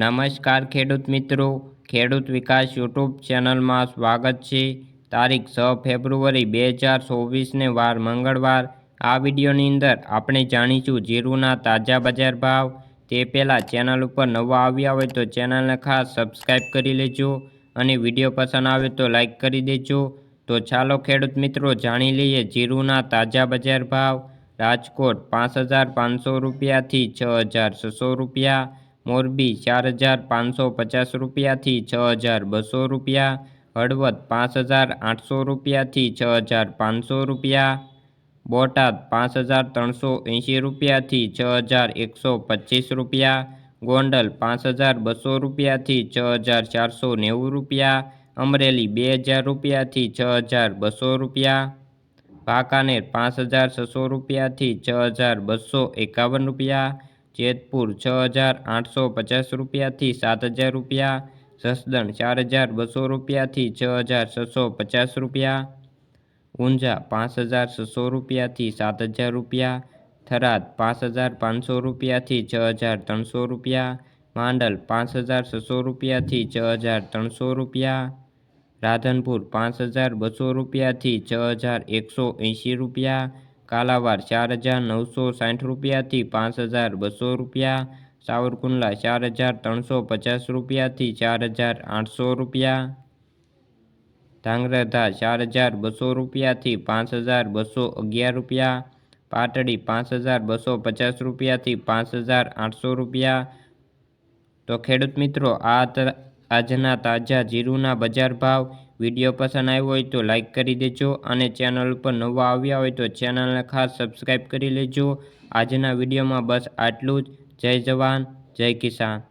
નમસ્કાર ખેડૂત મિત્રો. ખેડૂત વિકાસ યુટ્યુબ ચેનલમાં સ્વાગત છે. તારીખ છ ફેબ્રુઆરી બે હજાર ચોવીસને વાર મંગળવાર. આ વિડીયોની અંદર આપણે જાણીશું જીરુના તાજા બજાર ભાવ. તે પહેલાં ચેનલ ઉપર નવા આવ્યા હોય તો ચેનલને ખાસ સબસ્ક્રાઈબ કરી લેજો અને વીડિયો પસંદ આવે તો લાઈક કરી દેજો. તો ચાલો ખેડૂત મિત્રો જાણી લઈએ જીરુના તાજા બજાર ભાવ. રાજકોટ પાંચ હજાર પાંચસો રૂપિયાથી છ હજાર છસો રૂપિયા. મોરબી ચાર હજાર પાંચસો પચાસ રૂપિયાથી છ હજાર બસો રૂપિયા હળવદ પાંચ હજાર આઠસો રૂપિયાથી છ હજાર પાંચસો રૂપિયા બોટાદ પાંચ હજાર ત્રણસો એંશી રૂપિયાથી છ હજાર એકસો પચીસ રૂપિયા ગોંડલ પાંચ હજાર બસો રૂપિયાથી છ હજાર ચારસો નેવું રૂપિયા અમરેલી બે હજાર રૂપિયાથી છ હજાર બસો રૂપિયા વાંકાનેર પાંચ હજાર છસો રૂપિયાથી છ હજાર બસો એકાવન રૂપિયા જેતપુર છ હજાર આઠસો પચાસ રૂપિયાથી સાત હજાર રૂપિયા જસદણ ચાર હજાર બસો રૂપિયાથી છ હજાર છસો પચાસ રૂપિયા ઊંઝા પાંચ હજાર છસો રૂપિયાથી સાત હજાર રૂપિયા થરાદ પાંચ હજાર પાંચસો રૂપિયાથી છ હજાર ત્રણસો રૂપિયા માંડલ પાંચ હજાર છસો રૂપિયાથી છ હજાર ત્રણસો રૂપિયા રાધનપુર પાંચ હજાર બસો રૂપિયાથી છ હજાર એકસો એંશી રૂપિયા કાલાવાર ચાર હજાર નવસો સાઠ રૂપિયાથી પાંચ હજાર બસો રૂપિયા, સાવરકુંડલા ચાર હજાર ત્રણસો પચાસ રૂપિયાથી ચાર હજાર આઠસો રૂપિયા ધાંગ્રધા ચાર હજાર બસો રૂપિયાથી પાંચ હજાર બસો અગિયાર રૂપિયા, પાટડી પાંચ હજાર બસો પચાસ રૂપિયાથી પાંચ હજાર આઠસો રૂપિયા. તો ખેડૂત મિત્રો, આ આજના તાજા જીરુના બજાર ભાવ વીડિયો પસંદ આવ્યો હોય તો લાઇક કરી દેજો અને ચેનલ ઉપર નવા આવ્યા હોય તો ચેનલને ખાસ સબસ્ક્રાઈબ કરી લેજો. આજના વિડીયોમાં બસ આટલું જ. જય જવાન, જય કિસાન.